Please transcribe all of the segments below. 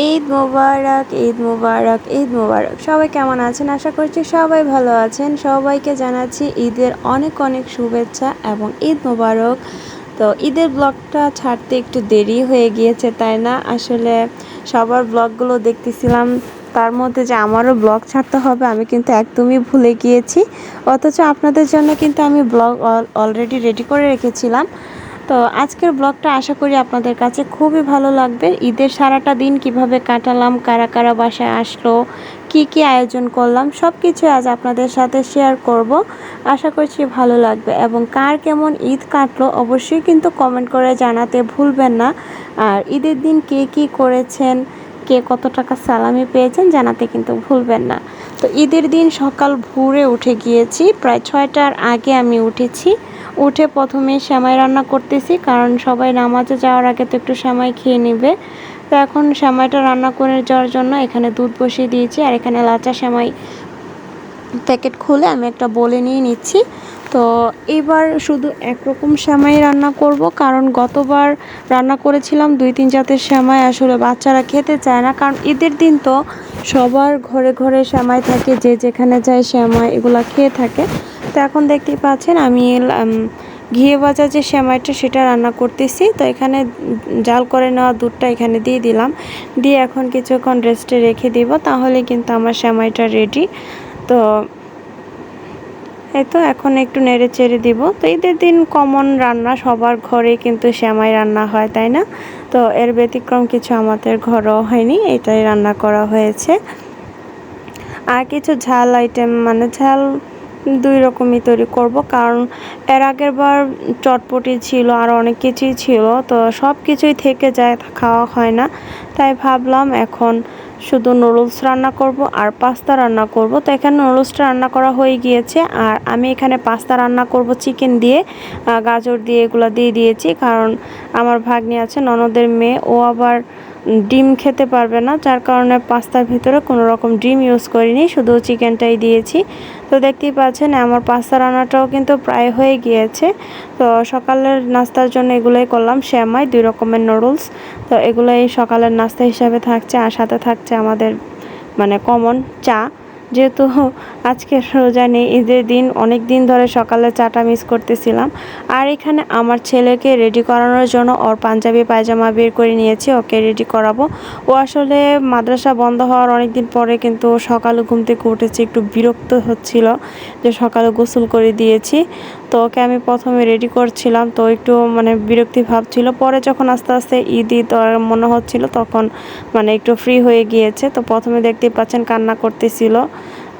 ঈদ মোবারক ঈদ মোবারক ঈদ মোবারক। সবাই কেমন আছেন? আশা করছি সবাই ভালো আছেন। সবাইকে জানাচ্ছি ঈদের অনেক অনেক শুভেচ্ছা এবং ঈদ মোবারক। তো ঈদের ব্লগটা ছাড়তে একটু দেরি হয়ে গিয়েছে, তাই না? আসলে সবার ব্লগগুলো দেখতেছিলাম। তার মধ্যে যে আমারও ব্লগ ছাড়তে হবে, আমি কিন্তু একদমই ভুলে গিয়েছি। অথচ আপনাদের জন্য কিন্তু আমি ব্লগ অলরেডি রেডি করে রেখেছিলাম। তো আজকের ব্লগটা আশা করি আপনাদের কাছে খুবই ভালো লাগবে। ঈদের সারাটা দিন কীভাবে কাটালাম, কারা কারা বাসায় আসলো, কি কি আয়োজন করলাম সব কিছু আজ আপনাদের সাথে শেয়ার করব। আশা করছি ভালো লাগবে এবং কার কেমন ঈদ কাটলো অবশ্যই কিন্তু কমেন্ট করে জানাতে ভুলবেন না। আর ঈদের দিন কে কি করেছেন, কে কত টাকা সালামি পেয়েছেন জানাতে কিন্তু ভুলবেন না। তো ঈদের দিন সকাল ভোরে উঠে গিয়েছি, প্রায় ছয়টার আগে আমি উঠেছি। উঠে প্রথমে শ্যামাই রান্না করতেছি, কারণ সবাই নামাজে যাওয়ার আগে তো একটু শ্যামাই খেয়ে নেবে। তো এখন শ্যামাইটা রান্না করে যাওয়ার জন্য এখানে দুধ বসিয়ে দিয়েছি, আর এখানে লাচা শ্যামাই প্যাকেট খুলে আমি একটা বলে নিয়ে নিচ্ছি। তো এবার শুধু একরকম শ্যামাই রান্না করব, কারণ গতবার রান্না করেছিলাম দুই তিন জাতের শ্যামাই আসলে বাচ্চারা খেতে চায় না, কারণ ঈদের দিন তো সবার ঘরে ঘরে শ্যামাই থাকে, যে যেখানে যায় শ্যামাই এগুলো খেয়ে থাকে। তো এখন দেখতেই পাচ্ছেন, আমি ঘিয়ে ভাজা যে সেমাইটা সেটা রান্না করতেছি। তো এখানে জাল করে নেওয়া দুধটা এখানে দিয়ে দিলাম। দিয়ে এখন কিছুক্ষণ রেস্টে রেখে দিব, তাহলে কিন্তু আমার সেমাইটা রেডি তো এই তো এখন একটু নেড়ে চেড়ে দিব। তো ঈদের দিন কমন রান্না, সবার ঘরে কিন্তু শ্যামাই রান্না হয়, তাই না? তো এর ব্যতিক্রম কিছু আমাদের ঘরও হয়নি, এটাই রান্না করা হয়েছে। আর কিছু ঝাল আইটেম মানে ঝাল দুই রকমই তৈরি করব। কারণ এর আগের বার চটপটি ছিল, আর অনেক কিছুই ছিল, তো সব কিছুই থেকে যায় খাওয়া হয় না। তাই ভাবলাম এখন শুধু নুডলস রান্না করব আর পাস্তা রান্না করব। তো এখানে নুডলসটা রান্না করা হয়ে গিয়েছে আর আমি এখানে পাস্তা রান্না করব চিকেন দিয়ে। গাজর দিয়ে এগুলো দিয়ে দিয়েছি, কারণ আমার ভাগ্নি আছে, ননদের মেয়ে, ও আবার ডিম খেতে পারবে না, যার কারণে পাস্তার ভিতরে কোনো রকম ডিম ইউজ করিনি, শুধু চিকেনটাই দিয়েছি। তো দেখতেই পাচ্ছেন, আমার পাস্তা রান্নাটাও কিন্তু প্রায় হয়ে গিয়েছে। তো সকালের নাস্তার জন্য এগুলোই করলাম শ্যামাই দুই রকমের নুডলস তো এগুলোই সকালের নাস্তা হিসাবে থাকছে, আর সাথে থাকছে আমাদের মানে কমন চা। যেহেতু আজকে রোজা নেই, ঈদের দিন, অনেক দিন ধরে সকালে চাটা মিস করতেছিলাম। আর এখানে আমার ছেলেকে রেডি করানোর জন্য ওর পাঞ্জাবি পায়জামা বের করে নিয়েছি, ওকে রেডি করাবো। ও আসলে মাদ্রাসা বন্ধ হওয়ার অনেক দিন পরে কিন্তু সকালে ঘুম থেকে উঠেছে, একটু বিরক্ত হচ্ছিল যে সকালে গোসল করে দিয়েছি। তো ওকে আমি প্রথমে রেডি করছিলাম, তো একটু মানে বিরক্তি ভাব ছিল। পরে যখন আস্তে আস্তে ঈদ ঈদ মনে হচ্ছিল, তখন মানে একটু ফ্রি হয়ে গিয়েছে। তো প্রথমে দেখতেই পাচ্ছেন কান্না করতেছিল।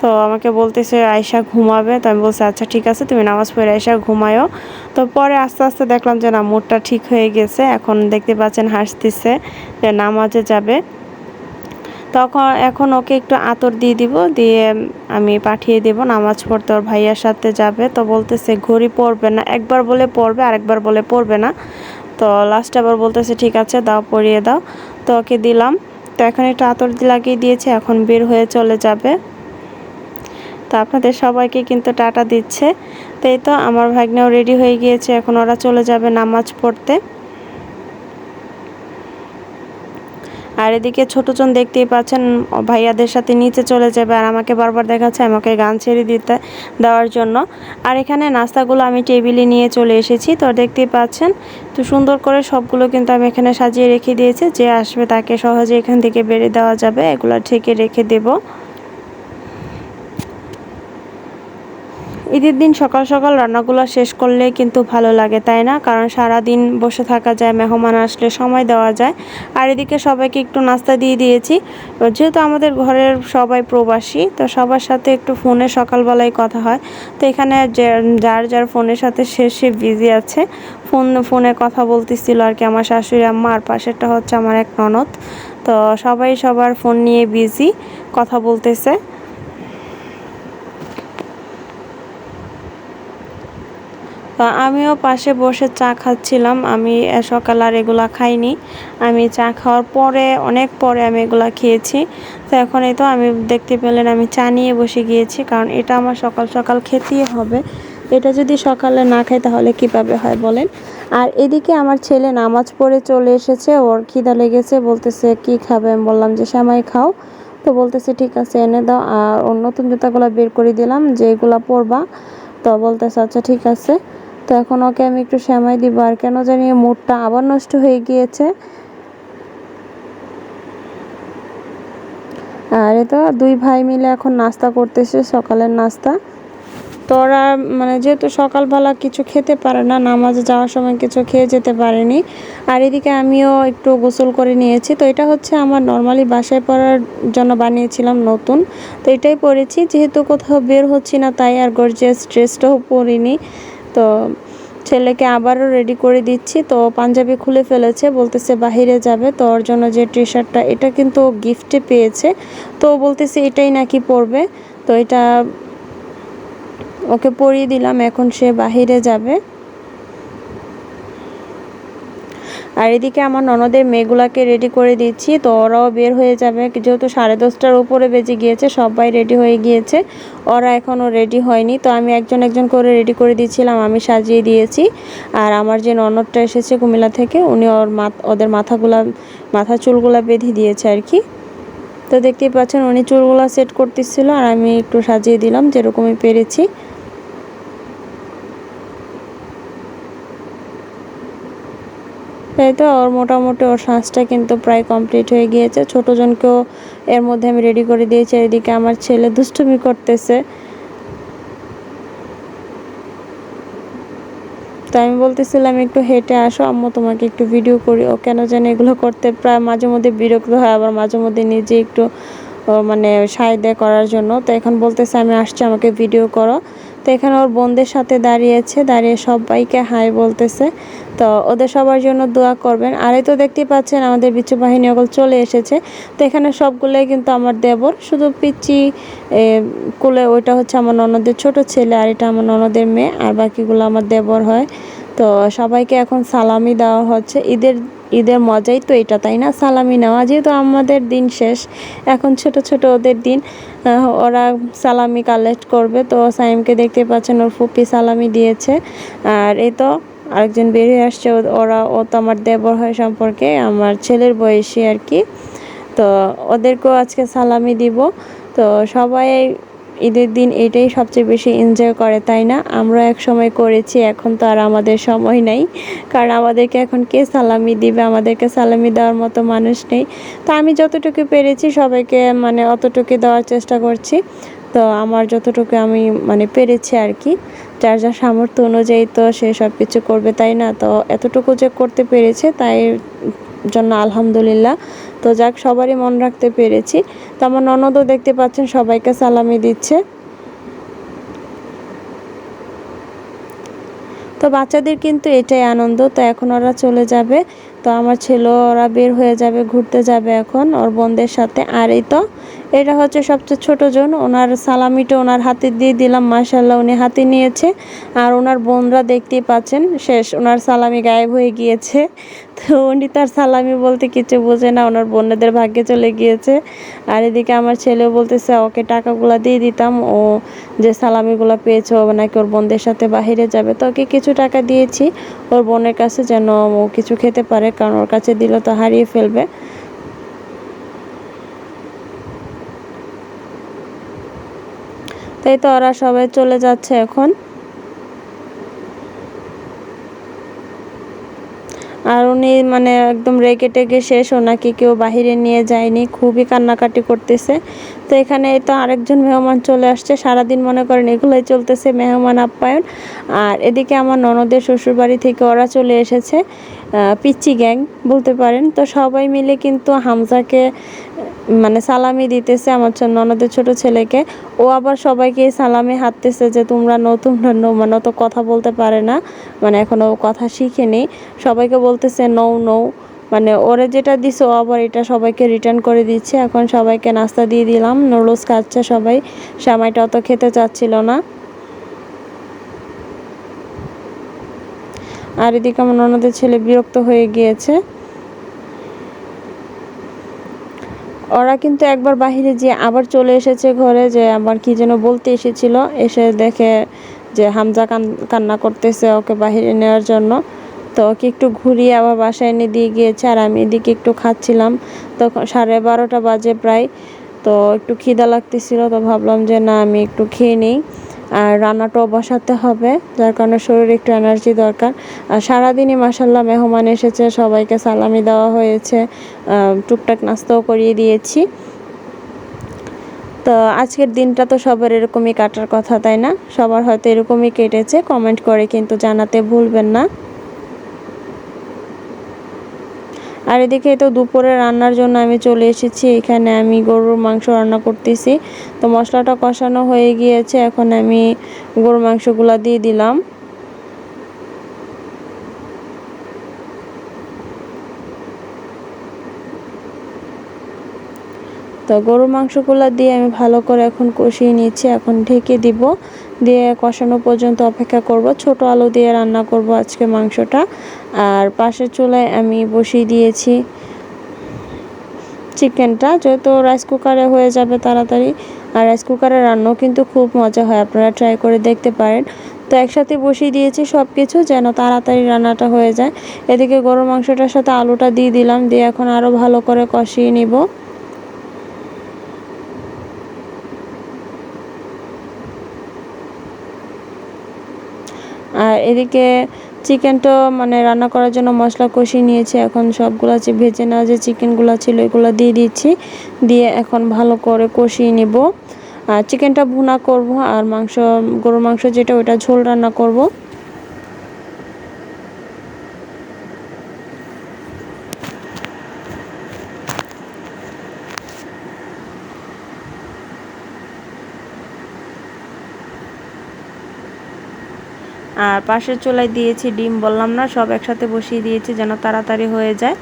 তো আমাকে বলতেছে আয়সা ঘুমাবে। তো আমি বলছি আচ্ছা ঠিক আছে, তুমি নামাজ পড়ে আয়সা ঘুমায়ও তো পরে আস্তে আস্তে দেখলাম যে না মুডটা ঠিক হয়ে গেছে। এখন দেখতে পাচ্ছেন হাসতেছে যে নামাজে যাবে। তখন এখন ওকে একটু আতর দিয়ে দিব, দিয়ে আমি পাঠিয়ে দেব, নামাজ পড়তে ওর ভাইয়ার সাথে যাবে। তো বলতেছে, ঘড়ি পড়বে না। একবার বলে পড়বে, আরেকবার বলে পড়বে না। তো লাস্ট আবার বলতেছে, ঠিক আছে, দাও, পরিয়ে দাও। তো ওকে দিলাম। তো এখন একটু আতর লাগিয়ে দিয়েছে, এখন বের হয়ে চলে যাবে। তো আপনাদের সবাইকে কিন্তু টাটা দিচ্ছে। তাই তো, আমার ভাগ্নেও রেডি হয়ে গিয়েছে, এখন ওরা চলে যাবে নামাজ পড়তে। আর এদিকে ছোটোজন দেখতেই পাচ্ছেন, ভাইয়াদের সাথে নিচে চলে যাবে আর আমাকে বারবার দেখাচ্ছে আমাকে গান ছেড়ে দিতে, দেওয়ার জন্য। আর এখানে নাস্তাগুলো আমি টেবিলে নিয়ে চলে এসেছি, তো দেখতেই পাচ্ছেন, তো সুন্দর করে সবগুলো কিন্তু আমি এখানে সাজিয়ে রেখে দিয়েছি, যে আসবে তাকে সহজে এখান থেকে বেড়ে দেওয়া যাবে, এগুলো ঠেকে রেখে দেবো। ঈদের দিন সকাল সকাল রান্নাগুলো শেষ করলে কিন্তু ভালো লাগে, তাই না? কারণ সারা দিন বসে থাকা যায়, মেহমান আসলে সময় দেওয়া যায়। আর এদিকে সবাইকে একটু নাস্তা দিয়ে দিয়েছি। যেহেতু আমাদের ঘরের সবাই প্রবাসী, তো সবার সাথে একটু ফোনে সকালবেলায় কথা হয়। তো এখানে যার যার ফোনের সাথে সে সে বিজি আছে। ফোন, ফোনে কথা বলতেছিল আর কি, আমার শাশুড়ি আম্মা আর পাশেরটা হচ্ছে আমার এক ননদ। তো সবাই সবার ফোন নিয়ে বিজি কথা বলতেছে। আমিও পাশে বসে চা খাচ্ছিলাম। আমি সকাল আর এগুলা খাইনি। আমি চা খাওয়ার পরে, অনেক পরে আমি এগুলা খেয়েছি। তো এখন এই তো আমি দেখতে পেলেন আমি চা নিয়ে বসে গিয়েছি, কারণ এটা আমার সকাল সকাল খেতেই হবে। এটা যদি সকালে না খাই তাহলে কীভাবে হয় বলেন? আর এদিকে আমার ছেলে নামাজ পড়ে চলে এসেছে, ওর খিদা লেগেছে, বলতেছে, কি খাবে? আমি বললাম যে, শ্যামাই খাও। তো বলতেছে, ঠিক আছে, এনে দাও। আর ওর নতুন জুতাগুলো বের করে দিলাম, যে এগুলো পরবা। তো বলতেছে আচ্ছা ঠিক আছে। তো এখন ওকে আমি একটু শ্যামাই দিব। আর কেন জানি মুডটা আবার নষ্ট হয়ে গিয়েছে। আর এটা দুই ভাই মিলে এখন নাস্তা করতেছে, সকালের নাস্তা। তো ওরা মানে যেহেতু সকালবেলা কিছু খেতে পারে না, নামাজে যাওয়ার সময় কিছু খেয়ে যেতে পারেনি। আর এদিকে আমিও একটু গোসল করে নিয়েছি। তো এটা হচ্ছে আমার নর্মালি বাসায় পড়ার জন্য বানিয়েছিলাম নতুন। তো এটাই পরেছি, যেহেতু কোথাও বের হচ্ছি না, তাই আর গর্জিয়াস ড্রেসটাও পরিনি। তো ছেলেকে আবারও রেডি করে দিচ্ছি। তো পাঞ্জাবি খুলে ফেলেছে, বলতেছে বাহিরে যাবে। তো ওর জন্য যে টি শার্টটা এটা কিন্তু গিফটে পেয়েছে। তো বলতেছে এটাই নাকি পরবে। তো এটা ওকে পরিয়ে দিলাম, এখন সে বাহিরে যাবে। আর এদিকে আমার ননদের মেয়েগুলাকে রেডি করে দিচ্ছি, তো ওরাও বের হয়ে যাবে। যেহেতু সাড়ে দশটার উপরে বেজে গিয়েছে, সবাই রেডি হয়ে গিয়েছে। ওরা এখনও রেডি হয়নি, তো আমি একজন একজন করে রেডি করে দিয়েছিলাম আমি সাজিয়ে দিয়েছি। আর আমার যে ননদটা এসেছে কুমিল্লা থেকে, উনি ওর ওদের মাথাগুলা, মাথা চুলগুলা বেঁধে দিয়েছে আর কি। তো দেখতেই পাচ্ছেন, উনি চুলগুলা সেট করতেছিল, আর আমি একটু সাজিয়ে দিলাম, যেরকমই পেরেছি। তাই তো? ওর মোটামুটি ওর শ্বাসটা কিন্তু প্রায় কমপ্লিট হয়ে গিয়েছে। ছোটো জনকেও এর মধ্যে আমি রেডি করে দিয়েছি। এদিকে আমার ছেলে দুষ্টুমি করতেছে। তো আমি বলতেছিলাম, একটু হেঁটে আসো, আম্মু তোমাকে একটু ভিডিও করি। ও কেন যেন এগুলো করতে প্রায় মাঝে মধ্যে বিরক্ত হয়, আবার মাঝে মধ্যে নিজে একটু মানে সাহায্য করার জন্য। তো এখন বলতেছে, আমি আসছি, আমাকে ভিডিও করো। তো এখানে ওর বোনদের সাথে দাঁড়িয়েছে, দাঁড়িয়ে সবাইকে হাই বলতেছে। তো ওদের সবার জন্য দোয়া করবেন। আর এই তো দেখতে পাচ্ছেন আমাদের বিচ্ছু বাহিনী ওগুলো চলে এসেছে। তো এখানে সবগুলোই কিন্তু আমার দেবর। শুধু পিচি কুলে ওইটা হচ্ছে আমার ননদের ছোট ছেলে আর এটা আমার ননদের মেয়ে আর বাকিগুলো আমার দেবর হয়। তো সবাইকে এখন সালামি দেওয়া হচ্ছে। ঈদের ঈদের মজাই তো এটা, তাই না? সালামি নেওয়া। যেহেতু আমাদের দিন শেষ, এখন ছোট ছোট ওদের দিন। ওরা সালামি কালেক্ট করবে। তো সাইমকে দেখতে পাচ্ছেন, ওর ফুপি সালামি দিয়েছে। আর এই তো আরেকজন বেরিয়ে আসছে ওরা, ও তো আমার দেবর হয় সম্পর্কে, আমার ছেলের বয়সী আর কি। তো ওদেরকেও আজকে সালামি দিব। তো সবাই ঈদের দিন এটাই সবচেয়ে বেশি এনজয় করে, তাই না? আমরা এক সময় করেছি, এখন তো আর আমাদের সময় নেই। কারণ আমাদেরকে এখন কে সালামি দিবে? আমাদেরকে সালামি দেওয়ার মতো মানুষ নেই। তো আমি যতটুকু পেরেছি সবাইকে মানে অতটুকু দেওয়ার চেষ্টা করছি। তো আমার যতটুকু আমি মানে পেরেছি আর কি। যার যার সামর্থ্য অনুযায়ী তো সে সব কিছু করবে, তাই না? তো এতটুকু যে করতে পেরেছে, তাই জন্য আলহামদুলিল্লাহ। তো যাক, সবারই মন রাখতে পেরেছি। তো আমার ননদও দেখতে পাচ্ছেন, সবাইকে সালামি দিচ্ছে। তো বাচ্চাদের কিন্তু এটাই আনন্দ, তো এখন ওরা চলে যাবে। তো আমার ছেলে ওরা বের হয়ে যাবে, ঘুরতে যাবে এখন, ওর বোনদের সাথে। আর এই তো এটা হচ্ছে সবচেয়ে ছোট জন। ওনার সালামিটা ওনার হাতে দিয়ে দিলাম মাসাল্লাহ উনি হাতে নিয়েছে। আর ওনার বোনরা দেখতেই পাচ্ছেন, শেষ ওনার সালামি গায়েব হয়ে গিয়েছে। তো উনি তার সালামি বলতে কিছু বোঝে না, ওনার বোনদের ভাগ্যে চলে গিয়েছে। আর এদিকে আমার ছেলেও বলতেছে, ওকে টাকাগুলো দিয়ে দিতাম, ও যে সালামিগুলো পেয়েছে, ও নাকি ওর বোনদের সাথে বাহিরে যাবে। তো ওকে কিছু টাকা দিয়েছি, ওর বোনের কাছে যেন ও কিছু খেতে পারে, কারণ ওর কাছে দিলে তো হারিয়ে ফেলবে। তাই তো ওরা সবাই চলে যাচ্ছে এখন। আর উনি মানে একদম রেগে টেগে শেষ, ওনাকে কেউ বাহিরে নিয়ে যায়নি, খুবই কান্নাকাটি করতেছে। তো এখানে তো আরেকজন মেহমান চলে আসছে, সারাদিন মনে করেন এগুলোই চলতেছে, মেহমান, আপ্যায়ন। আর এদিকে আমার ননদের শ্বশুরবাড়ি থেকে ওরা চলে এসেছে পিচ্চি গ্যাং বলতে পারেন। তো সবাই মিলে কিন্তু হামজাকে মানে সালামি দিতেছে আমার ননদের ছোট ছেলেকে। ও আবার সবাইকে সালামি হাঁটতেছে যে, তোমরা নতুন মানে তো কথা বলতে পারে না। মানে এখনও কথা শিখেনি। সবাইকে বলতেছে নৌ নৌ মানে ওরে যেটা দিছে, ও আবার এটা সবাইকে রিটার্ন করে দিচ্ছে। এখন সবাইকে নাস্তা দিয়ে দিলাম। নুডলস খাচ্ছে সবাই। সামাইটা অত খেতে চাচ্ছিল না। আর এদিকে আমার ননদের ছেলে বিরক্ত হয়ে গিয়েছে। ওরা কিন্তু একবার বাহিরে যে আবার চলে এসেছে ঘরে যে আমার কি যেন বলতে এসেছিল। এসে দেখে যে হামজা কান্না করতেছে ওকে বাহিরে নেওয়ার জন্য। তো ওকে একটু ঘুরিয়ে আবার বাসায় এনে দিয়ে গিয়েছে আর আমি এদিকে একটু খাচ্ছিলাম। তখন সাড়ে বারোটা বাজে প্রায়। তো একটু খিদা লাগতেছিল, তো ভাবলাম যে না, আমি একটু খেয়ে নিই। আর রান্নাটাও বসাতে হবে, যার কারণে শরীর একটু এনার্জি দরকার। আর সারাদিনই মাসাল্লাহ মেহমান এসেছে, সবাইকে সালামি দেওয়া হয়েছে টুকটাক নাস্তাও করিয়ে দিয়েছি। তো আজকের দিনটা তো সবার এরকমই কাটার কথা, তাই না? সবার হয়তো এরকমই কেটেছে কমেন্ট করে কিন্তু জানাতে ভুলবেন না। আর এদিকে তো দুপুরে রান্নার জন্য আমি চলে এসেছি। এখানে আমি গরুর মাংস রান্না করতেছি। তো মশলাটা কষানো হয়ে গিয়েছে। এখন আমি গরুর মাংসগুলো দিয়ে দিলাম। তো গরুর মাংসগুলো দিয়ে আমি ভালো করে এখন কষিয়ে নিচ্ছি এখন ঢেকে দিব। দিয়ে কষানো পর্যন্ত অপেক্ষা করব। ছোট আলু দিয়ে রান্না করব আজকে মাংসটা। আর পাশের চুলায় আমি বসিয়ে দিয়েছি চিকেনটা। যেহেতু রাইস কুকারে হয়ে যাবে তাড়াতাড়ি, আর রাইস কুকারে রান্নাও কিন্তু খুব মজা হয়, আপনারা ট্রাই করে দেখতে পারেন। তো একসাথে বসিয়ে দিয়েছি সব কিছু যেন তাড়াতাড়ি রান্নাটা হয়ে যায়। এদিকে গরুর মাংসটার সাথে আলুটা দিয়ে দিলাম, দিয়ে এখন আরও ভালো করে কষিয়ে নিব। আর এদিকে চিকেনটা মানে রান্না করার জন্য মশলা কষিয়ে নিয়েছি। এখন সবগুলো আছে, ভেজে না যে চিকেনগুলো ছিল এগুলো দিয়ে দিচ্ছি। দিয়ে এখন ভালো করে কষিয়ে নিব। আর চিকেনটা ভুনা করব আর মাংস, গরুর মাংস যেটা ওটা ঝোল রান্না করব। আর পাশের চুলায় দিয়েছি ডিম, বললাম না, সব একসাথে বসিয়ে দিয়েছি যেন তাড়াতাড়ি হয়ে যায়।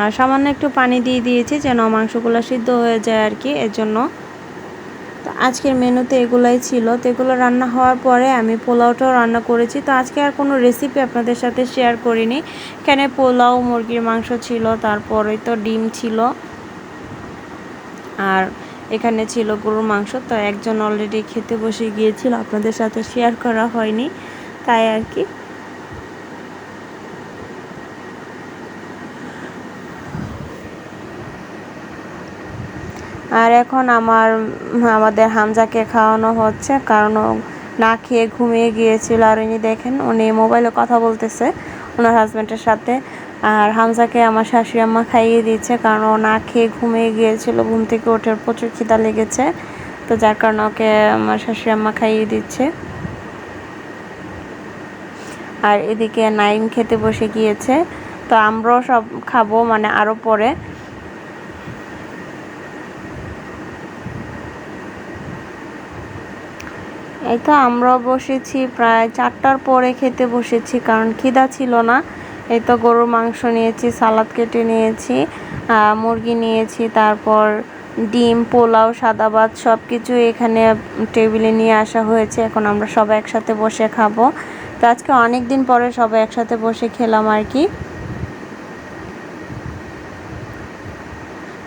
আর সামান্য একটু পানি দিয়ে দিয়েছি যেন মাংসগুলো সিদ্ধ হয়ে যায় আর কি, এর জন্য। তো আজকের মেনুতে এগুলাই ছিল। তো এগুলো রান্না হওয়ার পরে আমি পোলাওটাও রান্না করেছি। তো আজকে আর কোনো রেসিপি আপনাদের সাথে শেয়ার করিনি। এখানে পোলাও, মুরগির মাংস ছিল, তারপরে তো ডিম ছিল। আর এখানে ছিল গরুর মাংস, তো একজন অলরেডি খেতে বসে গিয়েছিল, আপনাদের সাথে শেয়ার করা হয়নি, তাই আর কি। আর এখন আমার, আমাদের হামজাকে খাওয়ানো হচ্ছে, কারণ না খেয়ে ঘুমিয়ে গিয়েছিল, আর উনি দেখেন, উনি মোবাইলে কথা বলতেছে, ওনার হাজব্যান্ডের সাথে। আর হামজাকে আমার শাশুড়ি আম্মা খাইয়ে দিচ্ছে কারণ ও না খেয়ে ঘুমিয়ে গিয়েছিল, ঘুম থেকে ওঠার প্রচুর খিদা লেগেছে। তো যার কারণে ওকে আমার শাশুড়ি আম্মা খাইয়ে দিচ্ছে। আর এদিকে নাইম খেতে বসে গিয়েছে। তো আমরাও সব খাব মানে আরও পরে। এই তো আমরাও বসেছি, প্রায় চারটার পরে খেতে বসেছি, কারণ খিদা ছিল না। এই তো গরুর মাংস নিয়েছি, সালাদ কেটে নিয়েছি মুরগি নিয়েছি, তারপর ডিম, পোলাও, সাদা ভাত সব কিছু এখানে টেবিলে নিয়ে আসা হয়েছে। এখন আমরা সবাই একসাথে বসে খাব। তো আজকে অনেক দিন পরে সবাই একসাথে বসে খেলাম আর কি।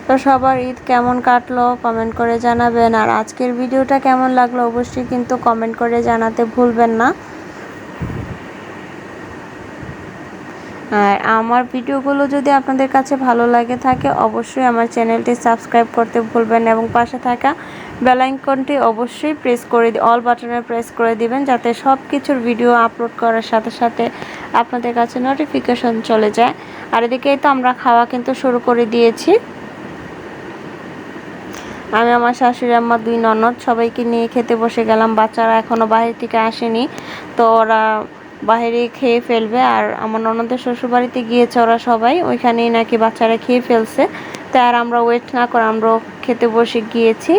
তো সবার ঈদ কেমন কাটলো কমেন্ট করে জানাবেন। আর আজকের ভিডিওটা কেমন লাগল অবশ্যই কিন্তু কমেন্ট করে জানাতে ভুলবেন না। আর আমার ভিডিওগুলো যদি আপনাদের কাছে ভালো লাগে থাকে, অবশ্যই আমার চ্যানেলটি সাবস্ক্রাইব করতে ভুলবেন এবং পাশে থাকা বেলাইকনটি অবশ্যই প্রেস করে অল বাটনে প্রেস করে দিবেন যাতে সব কিছুর ভিডিও আপলোড করার সাথে সাথে আপনাদের কাছে নোটিফিকেশন চলে যায়। আর এদিকেই তো আমরা খাওয়া কিন্তু শুরু করে দিয়েছি। আমি আমার শাশুড়ি আম্মা দুই ননদ, সবাইকে নিয়ে খেতে বসে গেলাম। বাচ্চারা এখনও বাইরে থেকে আসেনি, তো ওরা বাইরে খেয়ে ফেলবে আর আমার ননদের শ্বশুরবাড়িতে গিয়েছে ওরা সবাই, ওইখানেই নাকি বাচ্চারা খেয়ে ফেলছে। তাই আর আমরা ওয়েট না করে আমরাও খেতে বসে গিয়েছি।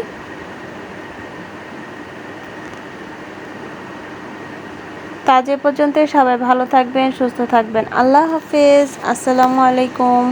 তা যে পর্যন্ত সবাই ভালো থাকবেন, সুস্থ থাকবেন। আল্লাহ হাফিজ, আসসালামু আলাইকুম।